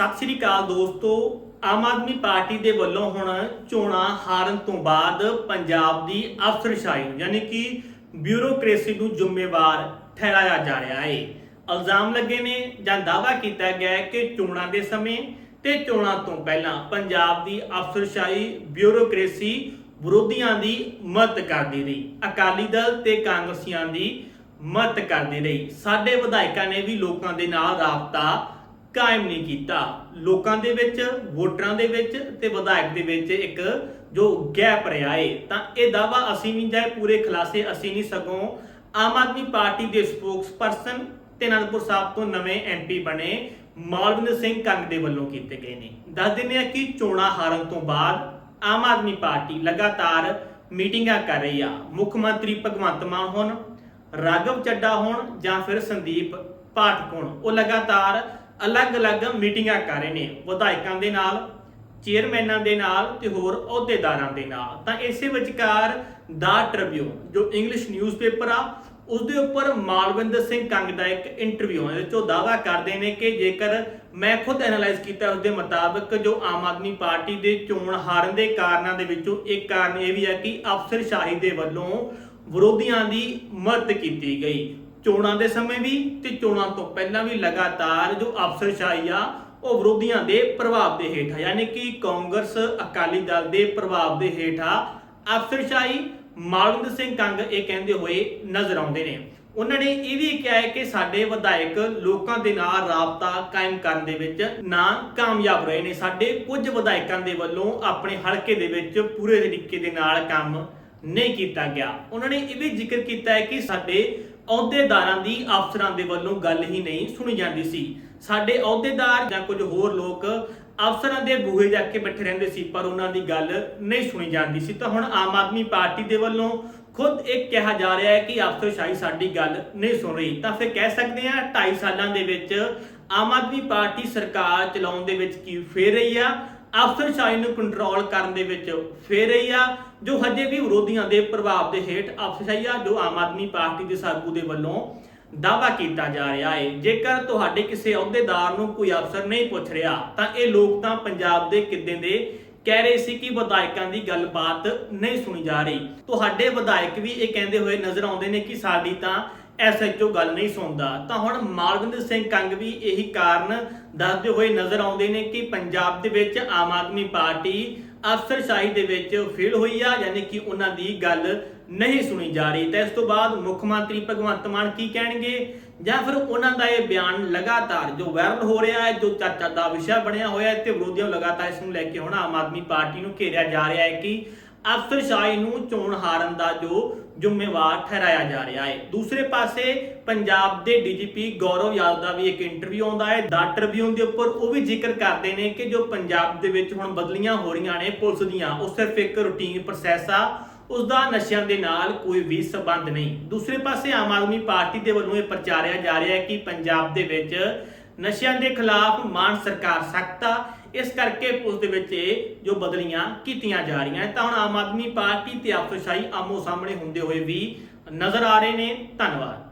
ਸਤਿ ਸ੍ਰੀ ਅਕਾਲ ਦੋਸਤੋ, ਆਮ ਆਦਮੀ ਪਾਰਟੀ ਦੇ ਵੱਲੋਂ ਹੁਣ ਚੋਣਾਂ ਹਾਰਨ ਤੋਂ ਬਾਅਦ ਪੰਜਾਬ ਦੀ ਅਫਸਰਸ਼ਾਹੀ ਯਾਨੀ ਕਿ ਬਿਊਰੋਕ੍ਰੇਸੀ ਨੂੰ ਜ਼ਿੰਮੇਵਾਰ ਠਹਿਰਾਇਆ ਜਾ ਰਿਹਾ ਹੈ ਇਲਜ਼ਾਮ ਲੱਗੇ ਨੇ ਜਾਂ ਦਾਅਵਾ ਕੀਤਾ ਗਿਆ ਹੈ ਕਿ ਚੋਣਾਂ ਦੇ ਸਮੇਂ ਤੇ ਚੋਣਾਂ ਤੋਂ ਪਹਿਲਾਂ ਪੰਜਾਬ ਦੀ ਅਫਸਰਸ਼ਾਹੀ ਬਿਊਰੋਕ੍ਰੇਸੀ ਵਿਰੋਧੀਆਂ ਦੀ ਮਦਦ ਕਰਦੀ ਰਹੀ, ਅਕਾਲੀ ਦਲ ਤੇ ਕਾਂਗਰਸੀਆਂ ਦੀ ਮਦਦ ਕਰਦੀ ਰਹੀ। ਸਾਡੇ ਵਿਧਾਇਕਾਂ ਨੇ ਵੀ ਲੋਕਾਂ ਦੇ ਨਾਲ ਰਾਬਤਾ ਕਾਇਮ ਨਹੀਂ ਕੀਤਾ। ਲੋਕਾਂ ਦੇ ਵਿੱਚ, ਵੋਟਰਾਂ ਦੇ ਵਿੱਚ ਤੇ ਵਿਧਾਇਕ ਦੇ ਵਿੱਚ ਇੱਕ ਜੋ ਗੈਪ ਰਿਹਾ ਏ, ਤਾਂ ਇਹ ਦਾਵਾ ਅਸੀਂ ਨਹੀਂ ਜਾਏ ਪੂਰੇ ਖੁਲਾਸੇ ਅਸੀਂ ਨਹੀਂ ਸਗੋਂ ਆਮ ਆਦਮੀ ਪਾਰਟੀ ਦੇ ਸਪੋਕਸਪਰਸਨ ਤੇ ਅਨੰਦਪੁਰ ਸਾਹਿਬ ਤੋਂ ਨਵੇਂ ਐਮਪੀ ਬਣੇ ਮਾਲਵਿੰਦਰ ਸਿੰਘ ਕੰਗ ਦੇ ਵੱਲੋਂ ਕੀਤੇ ਗਏ ਨੇ। ਦੱਸ ਦਿੰਦੇ ਆ ਕਿ ਚੋਣਾਂ ਹਾਰਨ ਤੋਂ ਬਾਅਦ ਆਮ ਆਦਮੀ ਪਾਰਟੀ ਲਗਾਤਾਰ ਮੀਟਿੰਗਾਂ ਕਰ ਰਹੀ ਆ। ਮੁੱਖ ਮੰਤਰੀ ਭਗਵੰਤ ਮਾਨ ਹੋਣ, ਰਾਘਵ ਚੱਡਾ ਹੋਣ ਜਾਂ ਫਿਰ ਸੰਦੀਪ ਪਾਠਕ ਹੋਣ, ਉਹ ਲਗਾਤਾਰ ਅਲੱਗ-ਅਲੱਗ ਮੀਟਿੰਗਾਂ ਕਰ ਰਹੇ ਨੇ, ਵਿਧਾਇਕਾਂ ਦੇ ਨਾਲ, ਚੇਅਰਮੈਨਾਂ ਦੇ ਨਾਲ ਤੇ ਹੋਰ ਅਹੁਦੇਦਾਰਾਂ ਦੇ ਨਾਲ। ਤਾਂ ਇਸੇ ਵਿਚਕਾਰ ਦਾ ਟ੍ਰਿਬਿਊਨ ਜੋ ਇੰਗਲਿਸ਼ ਨਿਊਜ਼ਪੇਪਰ ਆ ਉਸ ਦੇ ਉੱਪਰ ਮਾਲਵਿੰਦਰ ਸਿੰਘ ਕੰਗ ਦਾ ਇੱਕ ਇੰਟਰਵਿਊ ਹੈ ਜੋ ਦਾਵਾ ਕਰਦੇ ਨੇ ਕਿ ਜੇਕਰ ਮੈਂ ਖੁਦ ਐਨਾਲਾਈਜ਼ ਕੀਤਾ ਉਸ ਦੇ ਮੁਤਾਬਕ ਜੋ ਆਮ ਆਦਮੀ ਪਾਰਟੀ ਦੇ ਚੋਣ ਹਾਰਨ ਦੇ ਕਾਰਨਾਂ ਦੇ ਵਿੱਚੋਂ ਇੱਕ ਕਾਰਨ ਇਹ ਵੀ ਹੈ ਕਿ ਅਫਸਰਸ਼ਾਹੀ ਦੇ ਵੱਲੋਂ ਵਿਰੋਧੀਆਂ ਦੀ ਮਦਦ ਕੀਤੀ ਗਈ। ਚੋਣਾਂ ਦੇ ਸਮੇਂ ਵੀ ਤੇ ਚੋਣਾਂ ਤੋਂ ਪਹਿਲਾਂ ਵੀ ਲਗਾਤਾਰ ਜੋ ਅਫਸਰਸ਼ਾਹੀ ਆ, ਉਹ ਵਿਰੋਧੀਆਂ ਦੇ ਪ੍ਰਭਾਵ ਦੇ ਹੇਠ ਆ। ਯਾਨੀ ਕਿ ਕਾਂਗਰਸ ਅਕਾਲੀ ਦਲ ਦੇ ਪ੍ਰਭਾਵ ਦੇ ਹੇਠ ਆ। ਅਫਸਰਸ਼ਾਹੀ ਮਾਲਵਿੰਦਰ ਸਿੰਘ ਕੰਗ ਇਹ ਕਹਿੰਦੇ ਹੋਏ ਨਜ਼ਰ ਆਉਂਦੇ ਨੇ। ਉਹਨਾਂ ਨੇ ਇਹ ਵੀ ਕਿਹਾ ਹੈ ਕਿ ਸਾਡੇ ਵਿਧਾਇਕ ਲੋਕਾਂ ਦੇ ਨਾਲ ਰਾਬਤਾ ਕਾਇਮ ਕਰਨ ਦੇ ਵਿੱਚ ਨਾ ਕਾਮਯਾਬ ਰਹੇ ਨੇ। ਸਾਡੇ ਕੁਝ ਵਿਧਾਇਕਾਂ ਦੇ ਵੱਲੋਂ ਆਪਣੇ ਹਲਕੇ ਦੇ ਵਿੱਚ ਪੂਰੇ ਤਰੀਕੇ ਦੇ ਨਾਲ ਕੰਮ ਨਹੀਂ ਕੀਤਾ ਗਿਆ। ਉਹਨਾਂ ਨੇ ਇਹ ਵੀ ਜ਼ਿਕਰ ਕੀਤਾ ਹੈ ਕਿ ਸਾਡੇ ਅਹੁਦੇਦਾਰਾਂ ਦੀ ਅਫਸਰਾਂ ਦੇ ਵੱਲੋਂ ਗੱਲ ਹੀ ਨਹੀਂ ਸੁਣੀ ਜਾਂਦੀ ਸੀ। ਸਾਡੇ ਅਹੁਦੇਦਾਰ ਜਾਂ ਕੁਝ ਹੋਰ ਲੋਕ ਅਫਸਰਾਂ ਦੇ ਬੂਹੇ ਜਾ ਕੇ ਬੈਠੇ ਰਹਿੰਦੇ ਸੀ, ਪਰ ਉਹਨਾਂ ਦੀ ਗੱਲ ਨਹੀਂ ਸੁਣੀ ਜਾਂਦੀ ਸੀ। ਤਾਂ ਹੁਣ ਆਮ ਆਦਮੀ ਪਾਰਟੀ ਦੇ ਵੱਲੋਂ ਖੁਦ ਇਹ ਕਿਹਾ ਜਾ ਰਿਹਾ ਹੈ ਕਿ ਅਫਸਰਸ਼ਾਹੀ ਸਾਡੀ ਗੱਲ ਨਹੀਂ ਸੁਣ ਰਹੀ। ਤਾਂ ਫਿਰ ਕਹਿ ਸਕਦੇ ਹਾਂ 2.5 ਸਾਲਾਂ ਦੇ ਵਿੱਚ ਆਮ ਆਦਮੀ ਪਾਰਟੀ ਸਰਕਾਰ ਚਲਾਉਣ ਦੇ ਵਿੱਚ ਕੀ ਫੇਰ ਰਹੀ ਆ? ਅਫਸਰਸ਼ਾਹੀ ਨੂੰ ਕੰਟਰੋਲ ਕਰਨ ਦੇ ਵਿੱਚ ਫੇਰ ਰਹੀ ਆ, ਜੋ ਹਜੇ ਵੀ ਵਿਰੋਧੀਆਂ ਦੇ ਪ੍ਰਭਾਵ ਦੇ ਹੇਠ ਅਫਸਰਸ਼ਾਹੀ ਆ, ਜੋ ਆਮ ਆਦਮੀ ਪਾਰਟੀ ਦੇ ਸਾਗੂ ਦੇ ਵੱਲੋਂ ਦਾਵਾ ਕੀਤਾ ਜਾ ਰਿਹਾ ਹੈ ਜੇਕਰ ਤੁਹਾਡੇ ਕਿਸੇ ਅਹੁਦੇਦਾਰ ਨੂੰ ਕੋਈ ਅਫਸਰ ਨਹੀਂ ਪੁੱਛ ਰਿਹਾ, ਤਾਂ ਇਹ ਲੋਕ ਤਾਂ ਪੰਜਾਬ ਦੇ ਕਿੱਦਾਂ ਦੇ ਕਹਿ ਰਹੇ ਸੀ ਕਿ ਵਿਧਾਇਕਾਂ ਦੀ ਗੱਲਬਾਤ ਨਹੀਂ ਸੁਣੀ ਜਾ ਰਹੀ। ਤੁਹਾਡੇ ਵਿਧਾਇਕ ਵੀ ਇਹ ਕਹਿੰਦੇ ਹੋਏ ਨਜ਼ਰ ਆਉਂਦੇ ਨੇ ਕਿ ਸਾਡੀ ਤਾਂ ਐਸਐਚਓ ਗੱਲ ਨਹੀਂ ਸੁਣਦਾ। ਤਾਂ ਹੁਣ ਮਾਲਵਿੰਦਰ ਸਿੰਘ ਕੰਗ ਵੀ ਇਹੀ ਕਾਰਨ ਦੱਸਦੇ ਹੋਏ ਨਜ਼ਰ ਆਉਂਦੇ ਨੇ ਕਿ ਪੰਜਾਬ ਦੇ ਵਿੱਚ ਆਮ ਆਦਮੀ ਪਾਰਟੀ ਅਫਸਰਸ਼ਾਹੀ ਦੇ ਵਿੱਚ ਫੇਲ ਹੋਈ ਆ, ਯਾਨੀ ਕਿ ਉਹਨਾਂ ਦੀ ਗੱਲ ਨਹੀਂ ਸੁਣੀ ਜਾ ਰਹੀ। ਤਾਂ ਇਸ ਤੋਂ ਬਾਅਦ ਮੁੱਖ ਮੰਤਰੀ ਭਗਵੰਤ ਮਾਨ ਕੀ ਕਹਿਣਗੇ? ਜਾਂ ਫਿਰ ਉਹਨਾਂ ਦਾ ਇਹ ਬਿਆਨ ਲਗਾਤਾਰ ਜੋ ਵਾਇਰਲ ਹੋ ਰਿਹਾ ਹੈ, ਜੋ ਚਰਚਾ ਦਾ ਵਿਸ਼ਾ ਬਣਿਆ ਹੋਇਆ ਹੈ ਤੇ ਵਿਰੋਧੀਆਂ ਲਗਾਤਾਰ ਇਸ ਨੂੰ ਲੈ ਕੇ ਹੁਣ ਆਮ ਆਦਮੀ ਪਾਰਟੀ ਨੂੰ ਘੇਰਿਆ ਜਾ ਰਿਹਾ ਹੈ ਕਿ ਅਫਸਰਸ਼ਾਹੀ ਨੂੰ ਚੋਣ ਹਾਰਨ ਦਾ ਜੋ ਜ਼ਿੰਮੇਵਾਰ ਠਹਿਰਾਇਆ ਜਾ ਰਿਹਾ ਹੈ। ਦੂਸਰੇ ਪਾਸੇ ਪੰਜਾਬ ਦੇ ਡੀਜੀਪੀ ਗੌਰਵ ਯਾਦਵ ਦਾ ਵੀ ਇੱਕ ਇੰਟਰਵਿਊ ਆਉਂਦਾ ਹੈ। ਦਾ ਟ੍ਰਿਬਿਊਨ ਦੇ ਉੱਪਰ ਉਹ ਵੀ ਜ਼ਿਕਰ ਕਰਦੇ ਨੇ ਕਿ ਜੋ ਪੰਜਾਬ ਦੇ ਵਿੱਚ ਹੁਣ ਬਦਲੀਆਂ ਹੋ ਰਹੀਆਂ ਨੇ ਪੁਲਿਸ ਦੀਆਂ, ਉਹ ਸਿਰਫ ਇੱਕ ਰੂਟੀਨ ਪ੍ਰੋਸੈਸ ਆ। ਉਸ ਦਾ ਨਸ਼ਿਆਂ ਦੇ ਨਾਲ ਕੋਈ ਵੀ ਸਬੰਧ ਨਹੀਂ। ਦੂਸਰੇ ਪਾਸੇ ਆਮ ਆਦਮੀ ਪਾਰਟੀ ਦੇ ਵੱਲੋਂ ਇਹ ਪ੍ਰਚਾਰਿਆ ਜਾ ਰਿਹਾ ਹੈ ਕਿ ਪੰਜਾਬ ਦੇ ਵਿੱਚ ਨਸ਼ਿਆਂ ਦੇ ਖਿਲਾਫ ਮਾਨ ਸਰਕਾਰ ਸਖਤ ਆ। ਇਸ ਕਰਕੇ ਉਸ ਦੇ ਵਿੱਚ ਇਹ ਜੋ ਬਦਲੀਆਂ ਕੀਤੀਆਂ ਜਾ ਰਹੀਆਂ ਤਾਂ ਹੁਣ ਆਮ ਆਦਮੀ ਪਾਰਟੀ ਤੇ ਅਫਸਰਸ਼ਾਹੀ ਆਮੋ ਸਾਹਮਣੇ ਹੁੰਦੇ ਹੋਏ ਵੀ ਨਜ਼ਰ ਆ ਰਹੇ ਨੇ। ਧੰਨਵਾਦ।